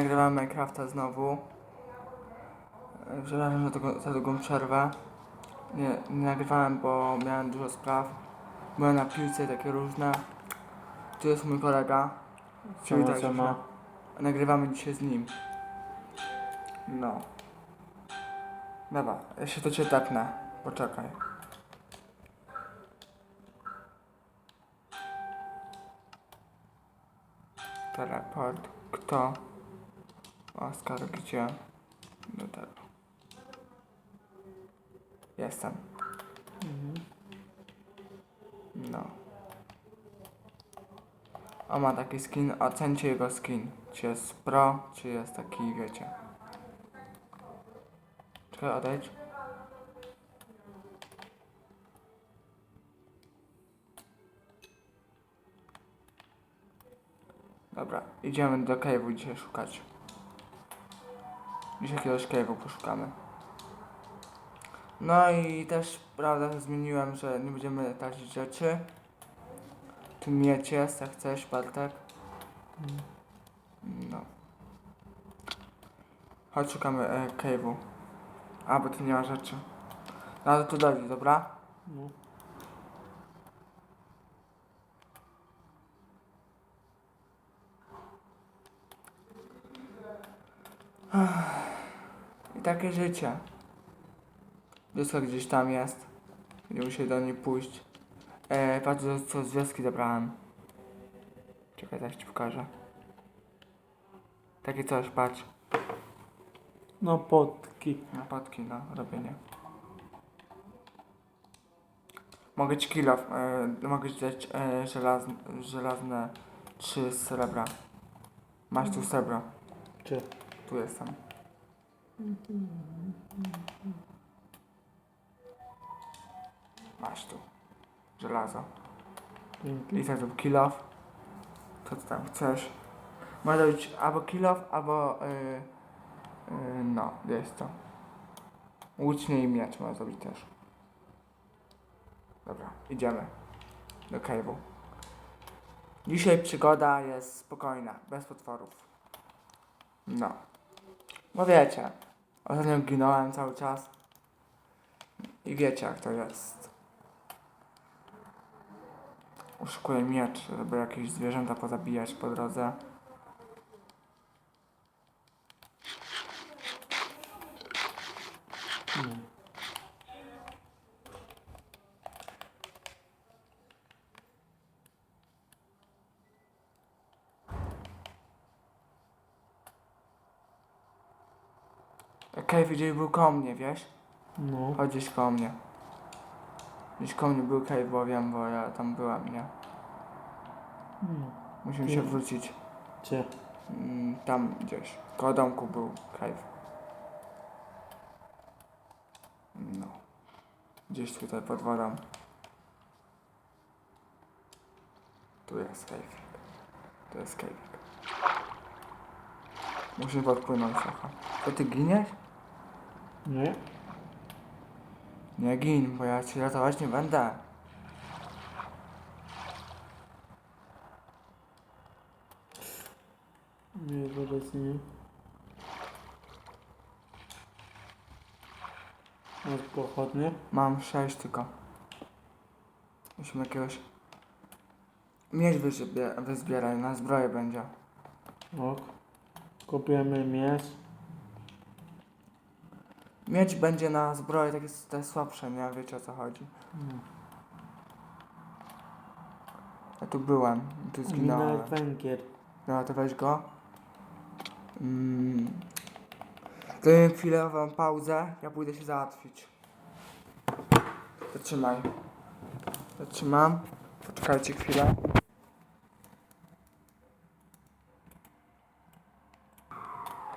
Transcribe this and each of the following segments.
Nagrywam Minecrafta znowu. Przepraszam za, tego, za długą przerwę. Nie, nie nagrywałem, bo miałem dużo spraw. Byłem na piłce, takie różne. Tu jest mój kolega. Przywitaj się. Nagrywamy dzisiaj z nim. No. Dobra, ja się do ciebie tepnę. Poczekaj. Teleport. Kto? Oskar, gdzie? Do tego. Jestem. No. O, ma taki skin. Ocencie jego skin. Czy jest pro, czy jest taki, wiecie. Czekaj, odejdź. Dobra, idziemy do cave'u dzisiaj szukać. Dzisiaj jakiegoś cave'u poszukamy. No i też, prawda, zmieniłem, że nie będziemy tracić rzeczy. Tu mieć jest, jak chcesz, Bartek. No. Chodź, szukamy e, cave'u. A, bo tu nie ma rzeczy. No, ale tu dojdzie, dobra? No. I takie życie. Wioska gdzieś tam jest. Nie muszę do niej pójść. E, patrz, co- z wioski zabrałem. Czekaj, zaś ci pokażę. Takie coś, patrz. No potki. Napadki na robienie. Mogę ci kilo, e, mogę ci dać e, żelazne, żelazne trzy srebra. Masz tu srebro, Czy? tu jestem. Masz tu żelazo. Dzięki. I zrób kill off. Co ty tam chcesz? Może być albo kill off, albo yy, yy, no, jest to. Łucznie i miecz można zrobić też. Dobra, idziemy do cave'u. Dzisiaj przygoda jest spokojna, bez potworów. No. Bo wiecie, ostatnio ginąłem cały czas. I wiecie jak to jest. Uszukuję miecz, żeby jakieś zwierzęta pozabijać po drodze. No. Cave gdzieś był koło mnie, wiesz? No. Chodź gdzieś koło mnie. Gdzieś koło mnie był cave, bo wiem, bo ja tam byłam, nie? no. Musimy się wrócić. Czy? Mm, tam gdzieś. Koło domku był cave. No. Gdzieś tutaj pod wodą. Tu jest cave. To jest cave. Musimy podpłynąć trochę. To ty giniesz? Nie? Nie gin, bo ja cię ratować nie będę. Nie, zaraz nie. Masz pochodnie? Mam sześć tylko. Musimy jakiegoś... Wyzbie- wyzbieraj, na zbroję będzie. Ok. Kopiemy miecz. Mieć będzie na zbroję takie te słabsze, nie? Wiecie o co chodzi. No. Ja tu byłem, tu zginąłem. węgiel. No to weź go. Mm. Dajmy chwilową pauzę, ja pójdę się załatwić. Zatrzymaj. Zatrzymam. Poczekajcie chwilę.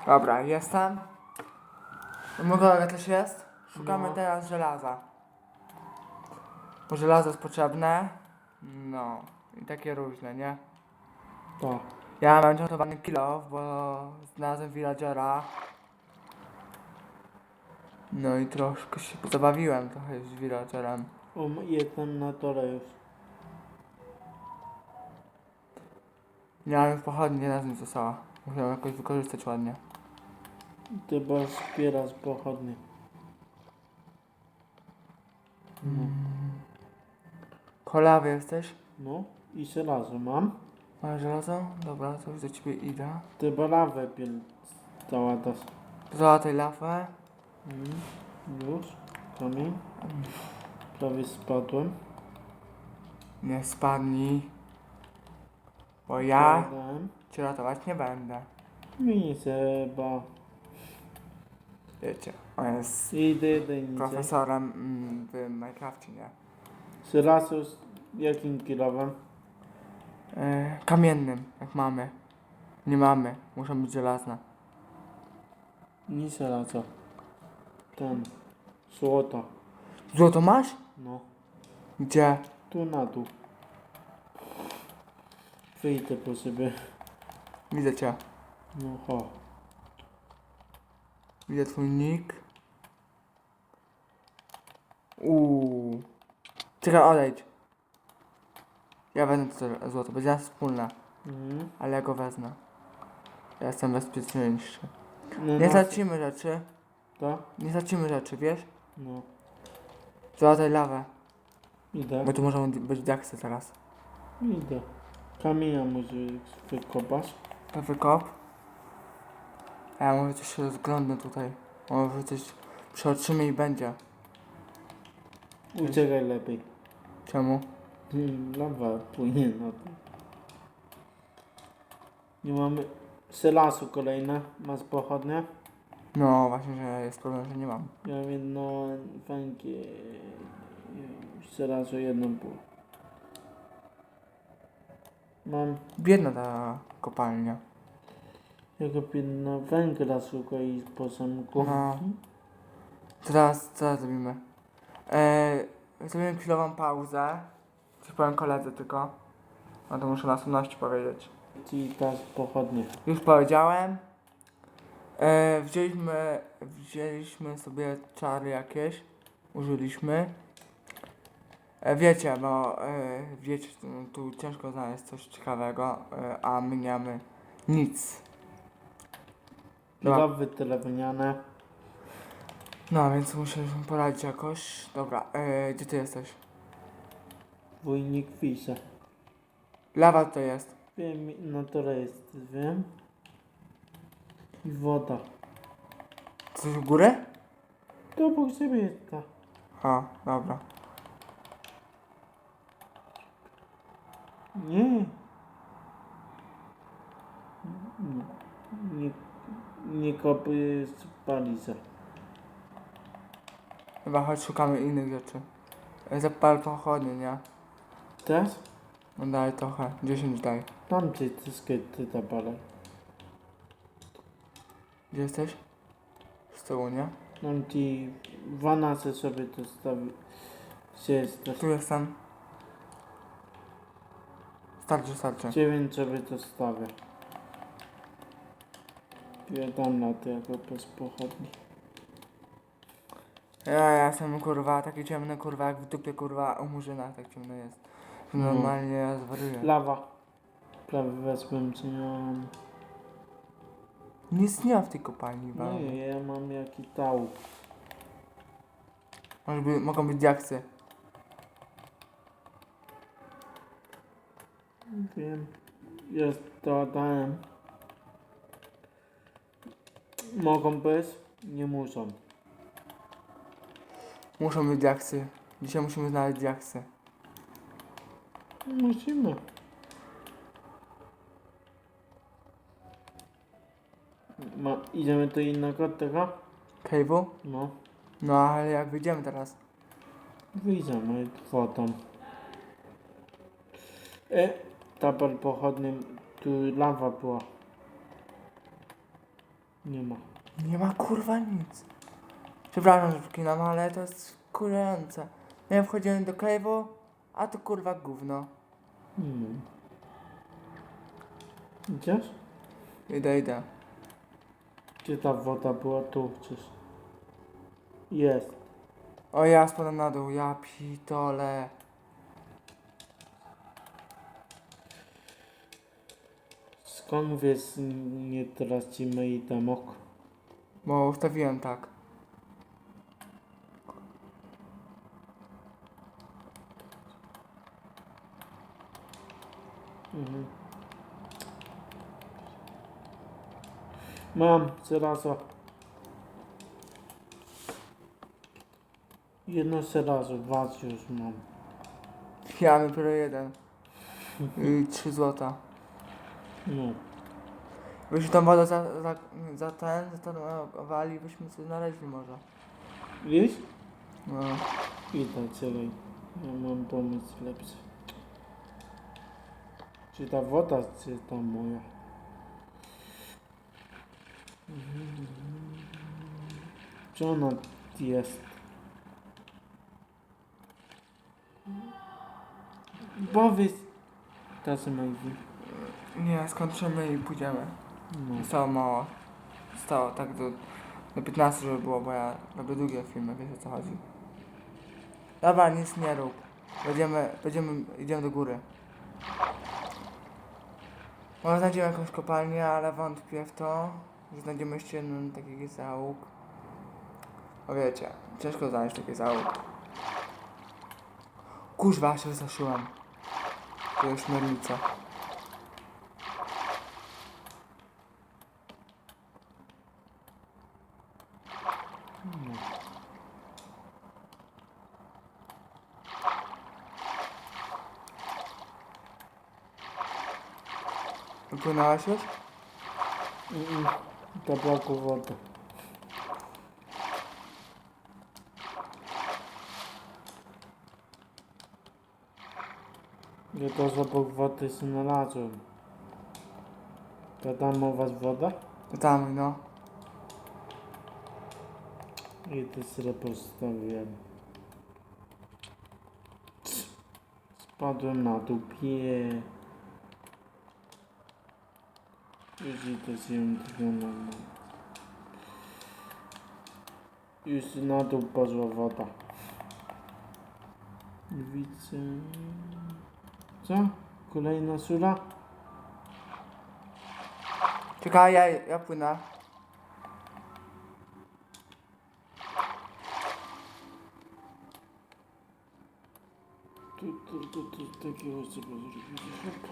Dobra, jestem. Kolega też jest. Szukamy No. teraz żelaza. Bo żelazo jest potrzebne. No. I takie różne, nie? To. Ja mam żartowany kilo, bo znalazłem villagera. No i troszkę się zabawiłem trochę z villagerem. O, jestem na dole już. Miałem w pochodni, jedna z nich została. Ją jakoś wykorzystać ładnie. Ty bo zbierasz pochodnie. No. Kolawy jesteś? no i żelazo mam. Masz żelazo? Dobra, to już do ciebie idę. Bo lawę piel cała ta. Załataj lawę. Mm. Już. Kamień. Prawie spadłem. Nie spadnij. Bo ja Spadłem. cię ratować nie będę. Mi seba. Wiecie, on jest idę, idę. profesorem mm, w Minecrafcie, nie? Żelazo z jakim kilowem? E, kamiennym, jak mamy. Nie mamy, muszą być żelazne. Nie żelazo. Ten. Złoto. Złoto masz? No. Gdzie? Tu na dół. Wyjdę po sobie. Widzę cię. No ho. Widzę twój nick. Uuu. Czekaj, odejdź. Ja wezmę to złoto, będzie nas wspólne, Mhm. ale ja go wezmę. Ja jestem bezpieczniejszy. No, Nie no, tracimy rzeczy, tak? nie tracimy rzeczy, wiesz? No. Złataj lawę, Idę. bo tu możemy być diaksy teraz. Idę. Kamienia może wykopać. To wykop. A ja może coś się rozglądnę tutaj. Może coś przeoczymy i będzie. Uciekaj lepiej. Czemu? Hmm, Lawa płynie na to. Nie mamy... Selasu kolejne. Masz pochodnie? No właśnie, że jest problem, że nie mam. Ja mam jedno węgiel... Selasu jedną pół. Mam Biedna ta kopalnia. Jako jedno węgla szukaj po zamku. No. Teraz, co zrobimy? Eee, zrobimy chwilową pauzę. Coś powiem koledze tylko. No to muszę na słowności powiedzieć. Ci teraz pochodnie. Już powiedziałem. E, wzięliśmy, wzięliśmy sobie czary jakieś. Użyliśmy. E, wiecie, bo e, wiecie, tu, tu ciężko znaleźć coś ciekawego, e, a my nie mamy nic. Dobra. Lawy telewiniane. No, więc musieliśmy poradzić jakoś. Dobra, e, gdzie ty jesteś? Wójnik Fisza. Lawa to jest. Wiem, na to jest, wiem. I woda. Coś u góry? To obok siebie jest ta. A, dobra. Nie. Nie, nie kopy z paliza. Chyba chodź szukamy innych rzeczy. Zapal pochodnie, nie? Teraz? No daj trochę, 10 daj. Tam ty, ty skryty zapalaj. Gdzie jesteś? Z tyłu, nie? Mam ci 12 sobie to stawi. Gdzie jesteś? Tu jestem. Starczy, starczy. 9 sobie to stawię. Wiadam na to jako bez pochodni. Ja, ja jestem kurwa, taki ciemny kurwa, jak w dupie kurwa u murzyna, tak ciemno jest. No. Normalnie ja zwariuję. Lawa. Prawie wezmę co ja mam. Nic nie ma w tej kopalni, ba. Nie, ja mam jaki tał. Może by, mogą być diaksy. Wiem. Jest to dałem. Mogą być, nie muszą. Muszą być diaksy. Dzisiaj musimy znaleźć diaksy. Musimy. Ma, idziemy do innego tego? Cave'u? No. No ale jak wyjdziemy teraz? Wyjdziemy wodą. E, tabel pochodny, tu lawa była. Nie ma. Nie ma kurwa nic. Przepraszam, że wkinam, ale to jest wkurzające. My wchodzimy do cave'u, a to kurwa gówno. Hmm. Idziesz? Idę, idę. Gdzie ta woda była? Tu gdzieś. Jest. O ja spadam na dół, ja pitole. Skąd wiesz, nie tracimy i damok? Bo ustawiłem tak. Mhm. Mam, żelazo. Jedno żelazo, dwa już mam. Ja dopiero jeden. I 3 złota. No. Byśmy tą wodę za, za, za ten, za ten e, wali, byśmy sobie znaleźli może. Wiesz? No. Idę, czekaj. Ja mam pomysł lepszy. Czy ta woda, czy ta moja? Gdzie ona jest? Powiedz. Tacy Majwi. Nie, skończymy i pójdziemy. No. Zostało mało. Zostało tak do, do 15, żeby było, bo ja robię długie filmy, wiesz o co chodzi. Dobra, nic nie rób. Będziemy, będziemy, idziemy do góry. Może znajdziemy jakąś kopalnię, ale wątpię w to, że znajdziemy jeszcze jeden taki załóg. Bo wiecie, ciężko znaleźć taki załóg. Kuźwa, się wystraszyłem. To jest śmiernica. no. Już? Mm, To braku wody. Ja to zapach wody znalazłem. To tam u was woda? Tam, no. I to sobie postawiłem. Spadłem na dupie. Już idę zjem dwie na Już na dół poszła woda. Widzę... Co? Kolejna sura? Czekaj, ja, ja płynę. Tu, tu, tu, tu, takiego sobie zrobić.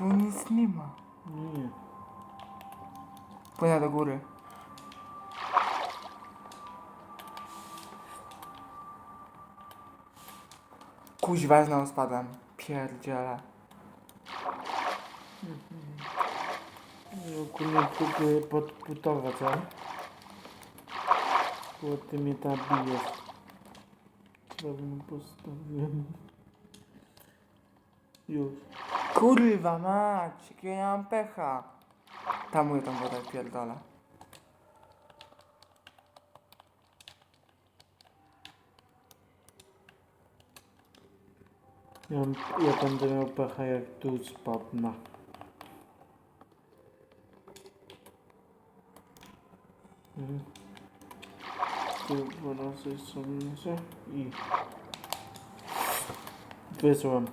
Tu nic nie ma. Nie. Płynę do góry. Kuźwa, znowu spadłem. Pierdziele. Ogólnie próbuję podputować, ale... Bo ty mnie tam bijesz. Prawym postawiłem. Już. Kurwa mać, jakiego ja mam pecha. Tamuję tą wodę, pierdolę. Ja, ja będę miał pecha jak tu spadnę. Mhm. Tu dwa razy sobie i... Wysłałem.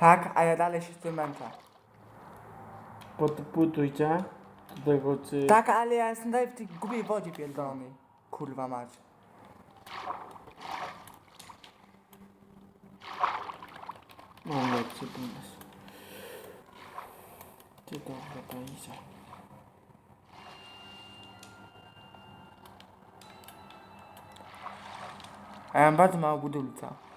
Tak, a ja dalej się z tym męczę. Podputujcie do tego, czy... Tak, ale ja jestem dalej w tej gubiej wodzie pierdolonej. Kurwa mać. Mam lepszy pomysł. Ty dobra, to idzie. A ja mam bardzo mało budulca.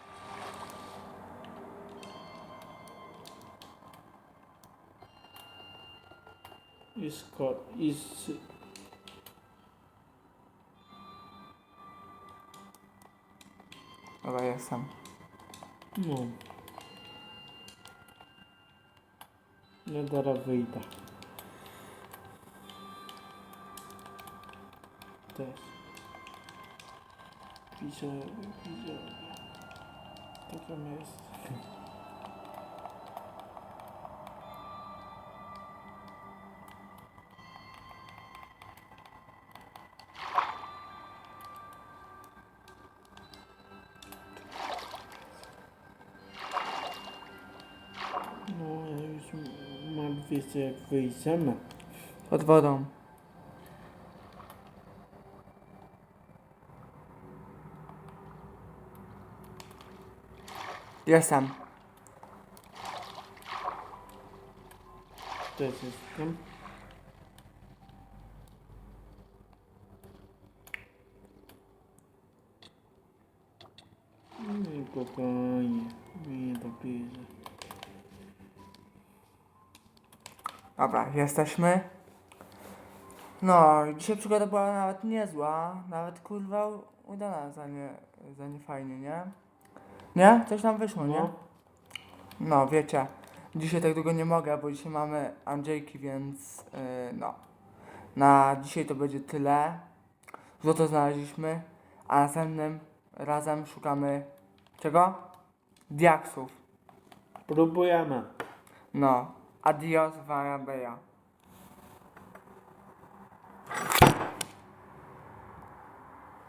I sko... I s... Dobra, jestem. No. No teraz wyjdę. Też. Widzę, widzę. Tak tam jest. Wiecie jak wyjdziemy? Pod wodą. Jestem. Też jestem. Nie, spokojnie. Nie Dobra, jesteśmy. No, dzisiaj przygoda była nawet niezła. Nawet kurwa udana za nie, za nie fajnie, nie? Nie? Coś nam wyszło, nie? No. No, wiecie. Dzisiaj tak długo nie mogę, bo dzisiaj mamy Andrzejki, więc yy, no. Na dzisiaj to będzie tyle. Złoto znaleźliśmy, a następnym razem szukamy czego? Diaksów. Próbujemy. No. adiós, vai, Abel.